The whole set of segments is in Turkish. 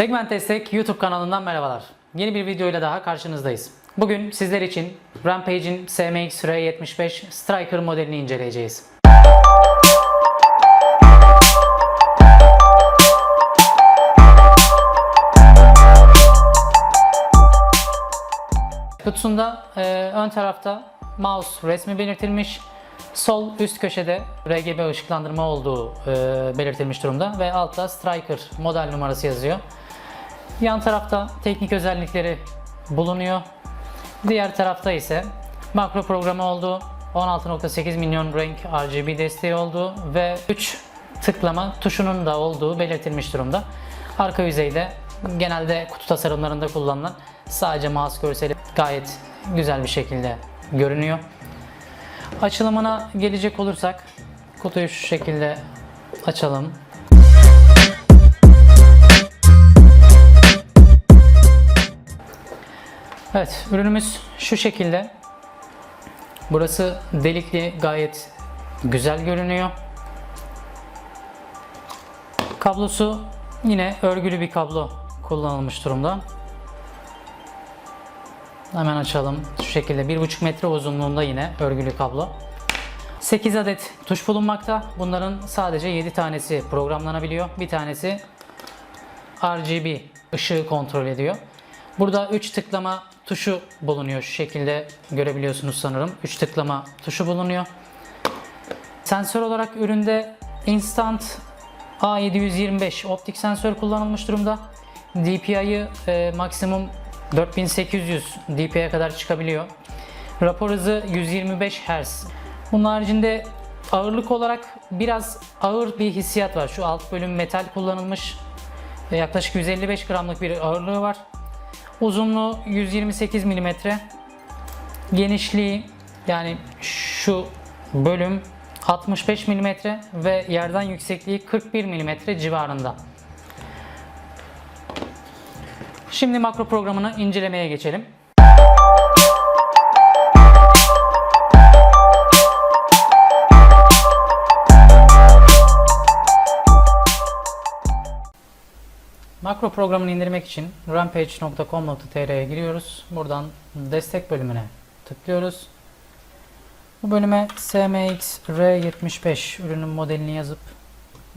Segment Destek YouTube kanalından merhabalar. Yeni bir videoyla daha karşınızdayız. Bugün sizler için Rampage'in SMX R75 Striker modelini inceleyeceğiz. Kutusunda e, ön tarafta mouse resmi belirtilmiş. Sol üst köşede RGB ışıklandırma olduğu e, belirtilmiş durumda ve altta Striker model numarası yazıyor. Yan tarafta teknik özellikleri bulunuyor. Diğer tarafta ise makro programı olduğu, 16.8 milyon renk RGB desteği olduğu ve 3 tıklama tuşunun da olduğu belirtilmiş durumda. Arka yüzeyde genelde kutu tasarımlarında kullanılan sadece mouse görseli gayet güzel bir şekilde görünüyor. Açılımına gelecek olursak kutuyu şu şekilde açalım. Evet, ürünümüz şu şekilde. Burası delikli, gayet güzel görünüyor. Kablosu yine örgülü bir kablo kullanılmış durumda. Hemen açalım. Şu şekilde 1,5 metre uzunluğunda yine örgülü kablo. 8 adet tuş bulunmakta. Bunların sadece 7 tanesi programlanabiliyor. Bir tanesi RGB ışığı kontrol ediyor. Burada 3 tıklama tuşu bulunuyor. Şu şekilde görebiliyorsunuz sanırım. 3 tıklama tuşu bulunuyor. Sensör olarak üründe Instant A725 optik sensör kullanılmış durumda. DPI'yi e, maksimum 4800 dpi'ye kadar çıkabiliyor. Rapor hızı 125 Hz. Bunun haricinde ağırlık olarak biraz ağır bir hissiyat var. Şu alt bölüm metal kullanılmış. E, Yaklaşık 155 gramlık bir ağırlığı var. Uzunluğu 128 mm. Genişliği yani şu bölüm 65 mm ve yerden yüksekliği 41 mm civarında. Şimdi makro programını incelemeye geçelim. Makro programını indirmek için rampage.com.tr'ye giriyoruz. Buradan destek bölümüne tıklıyoruz. Bu bölüme SMX R75 ürünün modelini yazıp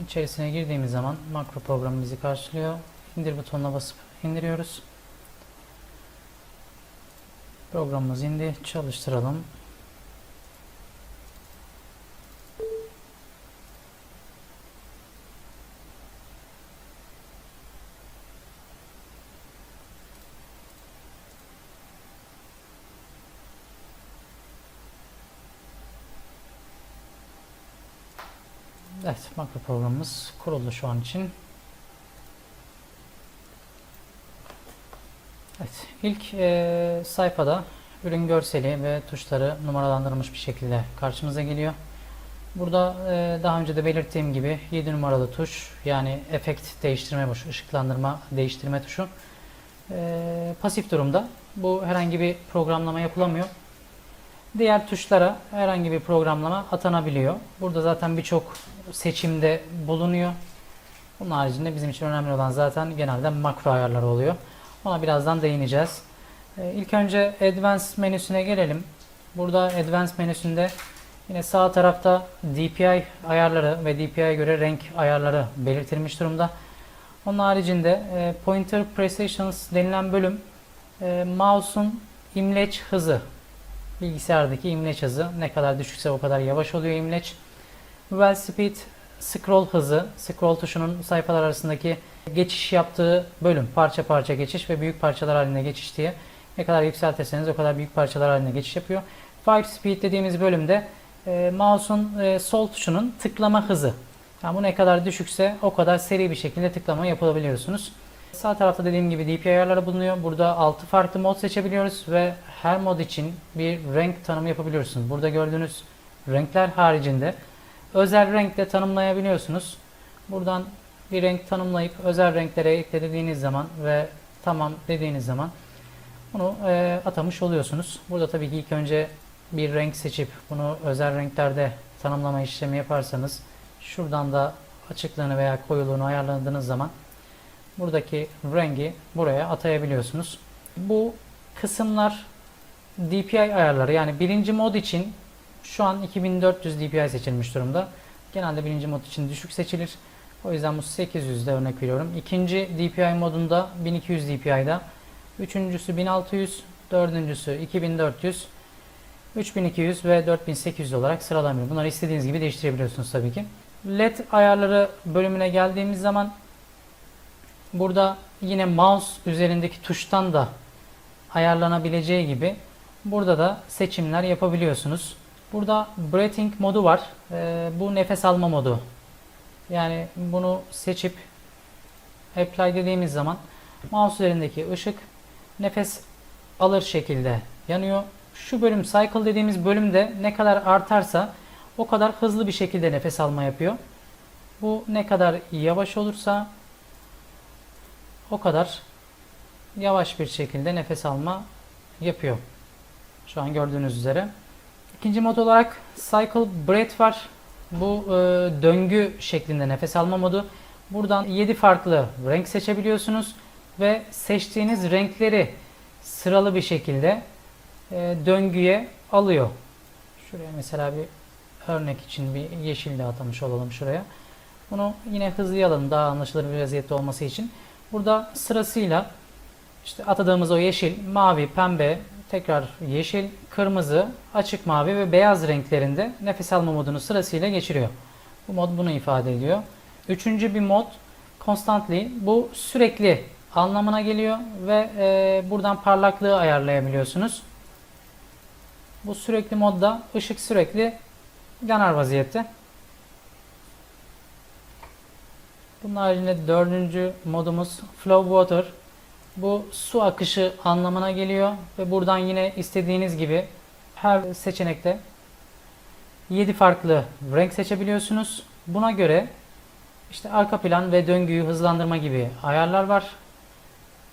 içerisine girdiğimiz zaman makro programı bizi karşılıyor. İndir butonuna basıp indiriyoruz. Programımız indi. Çalıştıralım. Evet, makro programımız kuruldu şu an için. Evet, ilk e, sayfada ürün görseli ve tuşları numaralandırılmış bir şekilde karşımıza geliyor. Burada e, daha önce de belirttiğim gibi 7 numaralı tuş yani efekt değiştirme tuşu, ışıklandırma değiştirme tuşu e, pasif durumda. Bu herhangi bir programlama yapılamıyor. Diğer tuşlara herhangi bir programlama atanabiliyor. Burada zaten birçok seçimde bulunuyor. Bunun haricinde bizim için önemli olan zaten genelde makro ayarları oluyor. Ona birazdan değineceğiz. Ee, İlk önce Advanced menüsüne gelelim. Burada Advanced menüsünde yine sağ tarafta DPI ayarları ve DPI'ye göre renk ayarları belirtilmiş durumda. Onun haricinde e, Pointer Precisions denilen bölüm e, mouse'un imleç hızı bilgisayardaki imleç hızı ne kadar düşükse o kadar yavaş oluyor imleç. Well speed scroll hızı, scroll tuşunun sayfalar arasındaki geçiş yaptığı bölüm, parça parça geçiş ve büyük parçalar halinde geçiş diye ne kadar yükseltirseniz o kadar büyük parçalar halinde geçiş yapıyor. Fire speed dediğimiz bölümde e, mouse'un e, sol tuşunun tıklama hızı. Yani bu ne kadar düşükse o kadar seri bir şekilde tıklama yapabiliyorsunuz. Sağ tarafta dediğim gibi DPI ayarları bulunuyor. Burada 6 farklı mod seçebiliyoruz ve her mod için bir renk tanımı yapabiliyorsunuz. Burada gördüğünüz renkler haricinde özel renk de tanımlayabiliyorsunuz. Buradan bir renk tanımlayıp özel renklere eklediğiniz zaman ve tamam dediğiniz zaman bunu e, atamış oluyorsunuz. Burada tabii ki ilk önce bir renk seçip bunu özel renklerde tanımlama işlemi yaparsanız şuradan da açıklığını veya koyuluğunu ayarladığınız zaman buradaki rengi buraya atayabiliyorsunuz. Bu kısımlar DPI ayarları yani birinci mod için şu an 2400 DPI seçilmiş durumda. Genelde birinci mod için düşük seçilir. O yüzden bu 800'de örnek veriyorum. İkinci DPI modunda 1200 DPI'da. Üçüncüsü 1600, dördüncüsü 2400, 3200 ve 4800 olarak sıralanıyor. Bunları istediğiniz gibi değiştirebiliyorsunuz tabii ki. LED ayarları bölümüne geldiğimiz zaman burada yine mouse üzerindeki tuştan da ayarlanabileceği gibi burada da seçimler yapabiliyorsunuz. Burada breathing modu var. Ee, bu nefes alma modu. Yani bunu seçip apply dediğimiz zaman mouse üzerindeki ışık nefes alır şekilde yanıyor. Şu bölüm cycle dediğimiz bölümde ne kadar artarsa o kadar hızlı bir şekilde nefes alma yapıyor. Bu ne kadar yavaş olursa o kadar yavaş bir şekilde nefes alma yapıyor. Şu an gördüğünüz üzere. İkinci mod olarak Cycle Breath var. Bu e, döngü şeklinde nefes alma modu. Buradan 7 farklı renk seçebiliyorsunuz ve seçtiğiniz renkleri sıralı bir şekilde e, döngüye alıyor. Şuraya mesela bir örnek için bir yeşil de atamış olalım şuraya. Bunu yine hızlayalım daha anlaşılır bir vaziyette olması için. Burada sırasıyla işte atadığımız o yeşil, mavi, pembe, tekrar yeşil, kırmızı, açık mavi ve beyaz renklerinde nefes alma modunu sırasıyla geçiriyor. Bu mod bunu ifade ediyor. Üçüncü bir mod constantly. Bu sürekli anlamına geliyor ve e, buradan parlaklığı ayarlayabiliyorsunuz. Bu sürekli modda ışık sürekli yanar vaziyette. Bunun haricinde dördüncü modumuz Flow Water. Bu su akışı anlamına geliyor ve buradan yine istediğiniz gibi her seçenekte 7 farklı renk seçebiliyorsunuz. Buna göre işte arka plan ve döngüyü hızlandırma gibi ayarlar var.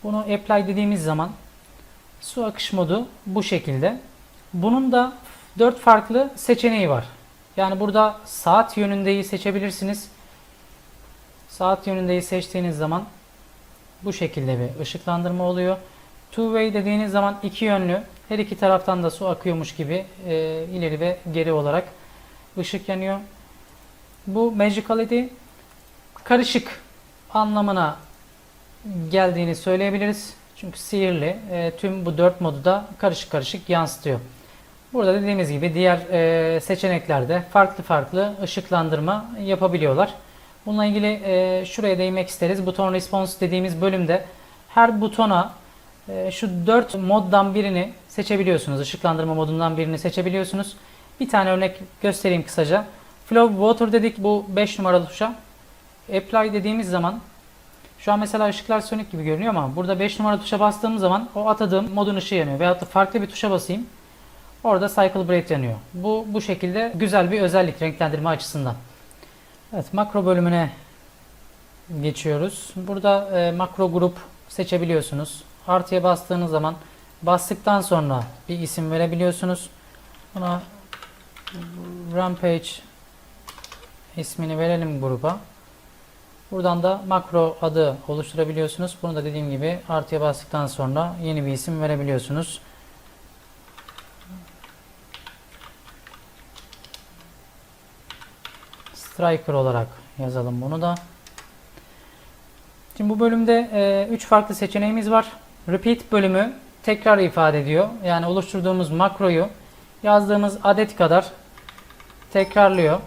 Bunu apply dediğimiz zaman su akış modu bu şekilde. Bunun da 4 farklı seçeneği var. Yani burada saat yönündeyi seçebilirsiniz. Saat yönündeyi seçtiğiniz zaman bu şekilde bir ışıklandırma oluyor. Two way dediğiniz zaman iki yönlü her iki taraftan da su akıyormuş gibi e, ileri ve geri olarak ışık yanıyor. Bu magicality karışık anlamına geldiğini söyleyebiliriz. Çünkü sihirli e, tüm bu dört modu da karışık karışık yansıtıyor. Burada dediğimiz gibi diğer e, seçeneklerde farklı farklı ışıklandırma yapabiliyorlar. Bununla ilgili e, şuraya değinmek isteriz. Buton response dediğimiz bölümde her butona e, şu 4 moddan birini seçebiliyorsunuz. Işıklandırma modundan birini seçebiliyorsunuz. Bir tane örnek göstereyim kısaca. Flow Water dedik bu 5 numaralı tuşa. Apply dediğimiz zaman şu an mesela ışıklar sönük gibi görünüyor ama burada 5 numaralı tuşa bastığım zaman o atadığım modun ışığı yanıyor. Veyahut da farklı bir tuşa basayım. Orada Cycle Break yanıyor. Bu, bu şekilde güzel bir özellik renklendirme açısından. Evet makro bölümüne geçiyoruz. Burada e, makro grup seçebiliyorsunuz. Artıya bastığınız zaman bastıktan sonra bir isim verebiliyorsunuz. Buna Rampage ismini verelim gruba. Buradan da makro adı oluşturabiliyorsunuz. Bunu da dediğim gibi artıya bastıktan sonra yeni bir isim verebiliyorsunuz. Striker olarak yazalım bunu da. Şimdi bu bölümde 3 farklı seçeneğimiz var. Repeat bölümü tekrar ifade ediyor. Yani oluşturduğumuz makroyu yazdığımız adet kadar tekrarlıyor.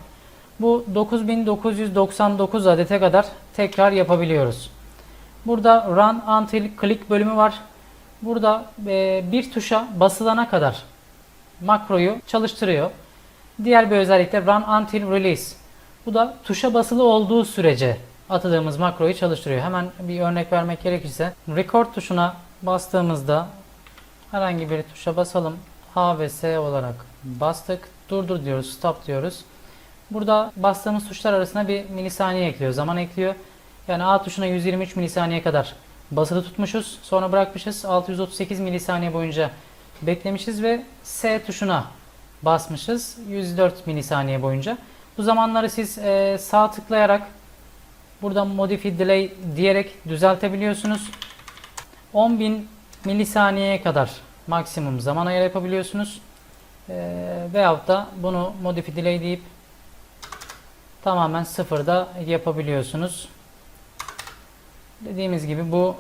Bu 9999 adete kadar tekrar yapabiliyoruz. Burada Run Until Click bölümü var. Burada e, bir tuşa basılana kadar makroyu çalıştırıyor. Diğer bir özellik de Run Until Release. Bu da tuşa basılı olduğu sürece atadığımız makroyu çalıştırıyor. Hemen bir örnek vermek gerekirse Record tuşuna bastığımızda herhangi bir tuşa basalım. A ve S olarak bastık. Durdur diyoruz. Stop diyoruz. Burada bastığımız tuşlar arasına bir milisaniye ekliyor. Zaman ekliyor. Yani A tuşuna 123 milisaniye kadar basılı tutmuşuz. Sonra bırakmışız. 638 milisaniye boyunca beklemişiz ve S tuşuna basmışız. 104 milisaniye boyunca. Bu zamanları siz e, sağ tıklayarak Burada modify delay diyerek düzeltebiliyorsunuz. 10.000 milisaniyeye kadar maksimum zaman ayarı yapabiliyorsunuz. Ee, veyahut da bunu modify delay deyip tamamen sıfırda yapabiliyorsunuz. Dediğimiz gibi bu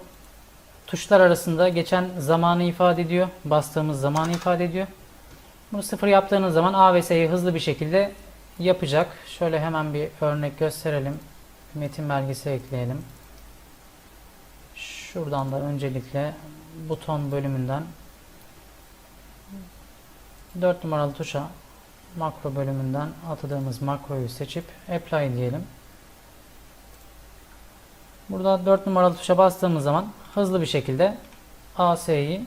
tuşlar arasında geçen zamanı ifade ediyor. Bastığımız zamanı ifade ediyor. Bunu sıfır yaptığınız zaman A ve S'yi hızlı bir şekilde yapacak. Şöyle hemen bir örnek gösterelim. Metin belgesi ekleyelim. Şuradan da öncelikle buton bölümünden 4 numaralı tuşa makro bölümünden atadığımız makroyu seçip apply diyelim. Burada 4 numaralı tuşa bastığımız zaman hızlı bir şekilde AS'yi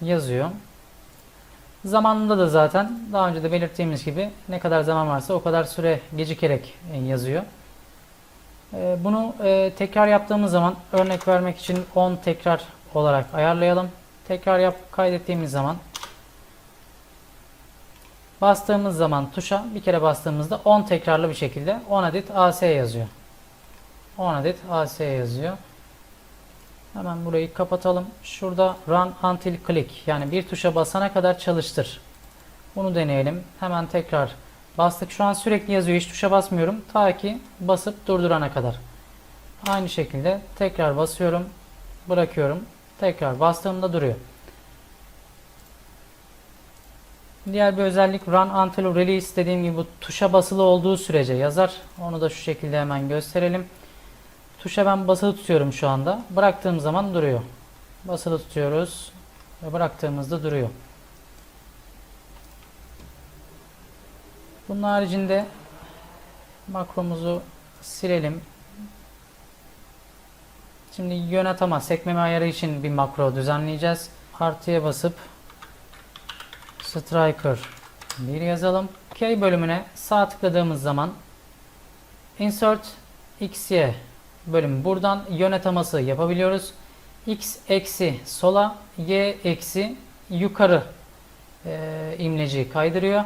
yazıyor. Zamanında da zaten daha önce de belirttiğimiz gibi ne kadar zaman varsa o kadar süre gecikerek e, yazıyor. E, Bunu e, tekrar yaptığımız zaman örnek vermek için 10 tekrar olarak ayarlayalım. Tekrar yap kaydettiğimiz zaman bastığımız zaman tuşa bir kere bastığımızda 10 tekrarlı bir şekilde 10 adet AS yazıyor. 10 adet AS yazıyor. Hemen burayı kapatalım. Şurada run until click yani bir tuşa basana kadar çalıştır. Bunu deneyelim. Hemen tekrar bastık. Şu an sürekli yazıyor. Hiç tuşa basmıyorum. Ta ki basıp durdurana kadar. Aynı şekilde tekrar basıyorum. Bırakıyorum. Tekrar bastığımda duruyor. Diğer bir özellik run until release dediğim gibi bu tuşa basılı olduğu sürece yazar. Onu da şu şekilde hemen gösterelim. Tuşa ben basılı tutuyorum şu anda. Bıraktığım zaman duruyor. Basılı tutuyoruz ve bıraktığımızda duruyor. Bunun haricinde makromuzu silelim. Şimdi yönetama sekmeme ayarı için bir makro düzenleyeceğiz. Artıya basıp Striker 1 yazalım. Key bölümüne sağ tıkladığımız zaman Insert XY bölüm buradan yönetaması yapabiliyoruz. X eksi sola, Y eksi yukarı e, imleci kaydırıyor.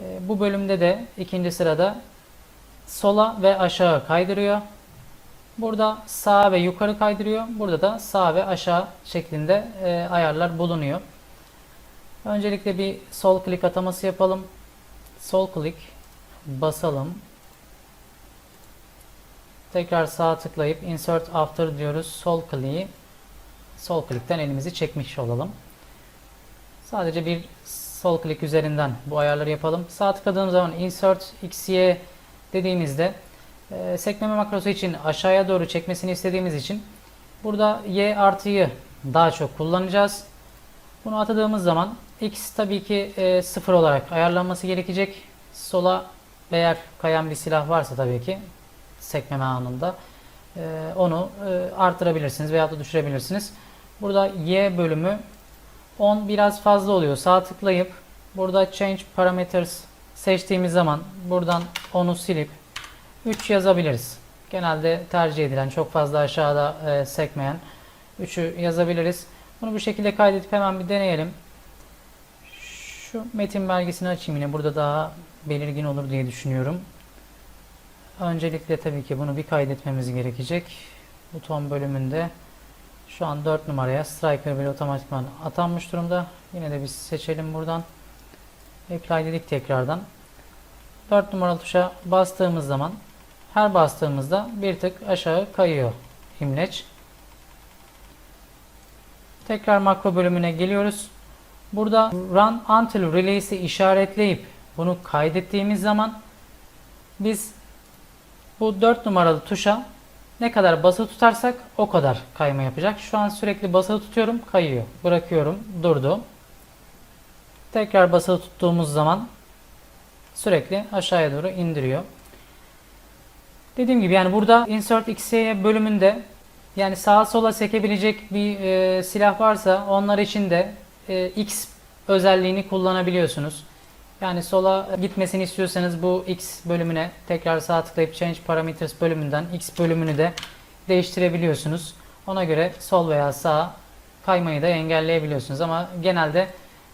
E, bu bölümde de ikinci sırada sola ve aşağı kaydırıyor. Burada sağ ve yukarı kaydırıyor. Burada da sağ ve aşağı şeklinde e, ayarlar bulunuyor. Öncelikle bir sol klik ataması yapalım. Sol klik basalım. Tekrar sağ tıklayıp insert after diyoruz. Sol kliği sol klikten elimizi çekmiş olalım. Sadece bir sol klik üzerinden bu ayarları yapalım. Sağ tıkladığım zaman insert xy dediğimizde e, sekmeme makrosu için aşağıya doğru çekmesini istediğimiz için burada y artıyı daha çok kullanacağız. Bunu atadığımız zaman x tabii ki e, sıfır olarak ayarlanması gerekecek. Sola eğer kayan bir silah varsa tabii ki sekmeme anında e, onu e, artırabilirsiniz veya da düşürebilirsiniz. Burada y bölümü 10 biraz fazla oluyor. Sağ tıklayıp burada change parameters seçtiğimiz zaman buradan onu silip 3 yazabiliriz. Genelde tercih edilen çok fazla aşağıda e, sekmeyen 3'ü yazabiliriz. Bunu bu şekilde kaydedip hemen bir deneyelim. Şu metin belgesini açayım yine. Burada daha belirgin olur diye düşünüyorum. Öncelikle tabii ki bunu bir kaydetmemiz gerekecek. Buton bölümünde şu an 4 numaraya Striker bir otomatikman atanmış durumda. Yine de biz seçelim buradan. Apply dedik tekrardan. 4 numaralı tuşa bastığımız zaman her bastığımızda bir tık aşağı kayıyor imleç. Tekrar makro bölümüne geliyoruz. Burada run until release'i işaretleyip bunu kaydettiğimiz zaman biz bu 4 numaralı tuşa ne kadar basılı tutarsak o kadar kayma yapacak. Şu an sürekli basılı tutuyorum, kayıyor. Bırakıyorum, durdu. Tekrar basılı tuttuğumuz zaman sürekli aşağıya doğru indiriyor. Dediğim gibi yani burada insert xy bölümünde yani sağa sola sekebilecek bir e, silah varsa onlar için de e, X özelliğini kullanabiliyorsunuz. Yani sola gitmesini istiyorsanız bu X bölümüne tekrar sağ tıklayıp Change Parameters bölümünden X bölümünü de değiştirebiliyorsunuz. Ona göre sol veya sağ kaymayı da engelleyebiliyorsunuz ama genelde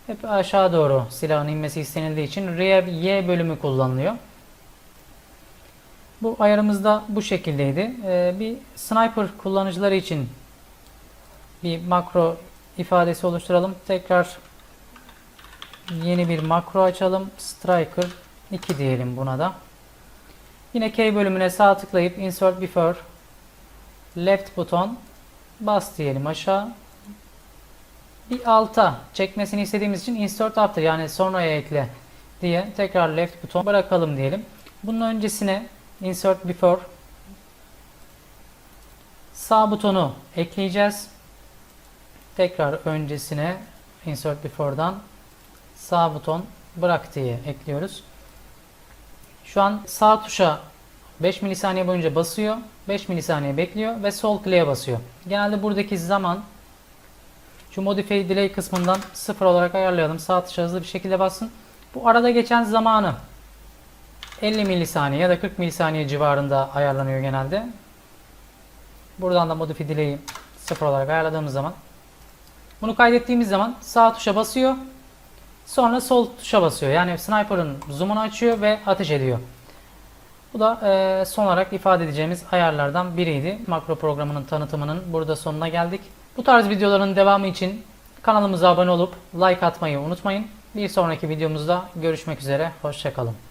hep aşağı doğru silahın inmesi istenildiği için R Y bölümü kullanılıyor. Bu ayarımız da bu şekildeydi. Ee, bir sniper kullanıcıları için bir makro ifadesi oluşturalım. Tekrar yeni bir makro açalım. Striker 2 diyelim buna da. Yine key bölümüne sağ tıklayıp insert before left buton bas diyelim aşağı. Bir alta çekmesini istediğimiz için insert after yani sonraya ekle diye tekrar left buton bırakalım diyelim. Bunun öncesine insert before sağ butonu ekleyeceğiz. Tekrar öncesine insert before'dan sağ buton bırak diye ekliyoruz. Şu an sağ tuşa 5 milisaniye boyunca basıyor. 5 milisaniye bekliyor ve sol kliğe basıyor. Genelde buradaki zaman şu modify delay kısmından 0 olarak ayarlayalım. Sağ tuşa hızlı bir şekilde bassın. Bu arada geçen zamanı 50 milisaniye ya da 40 milisaniye civarında ayarlanıyor genelde. Buradan da modify delay'i 0 olarak ayarladığımız zaman bunu kaydettiğimiz zaman sağ tuşa basıyor. Sonra sol tuşa basıyor. Yani sniper'ın zoom'unu açıyor ve ateş ediyor. Bu da eee, son olarak ifade edeceğimiz ayarlardan biriydi. Makro programının tanıtımının burada sonuna geldik. Bu tarz videoların devamı için kanalımıza abone olup like atmayı unutmayın. Bir sonraki videomuzda görüşmek üzere. Hoşçakalın.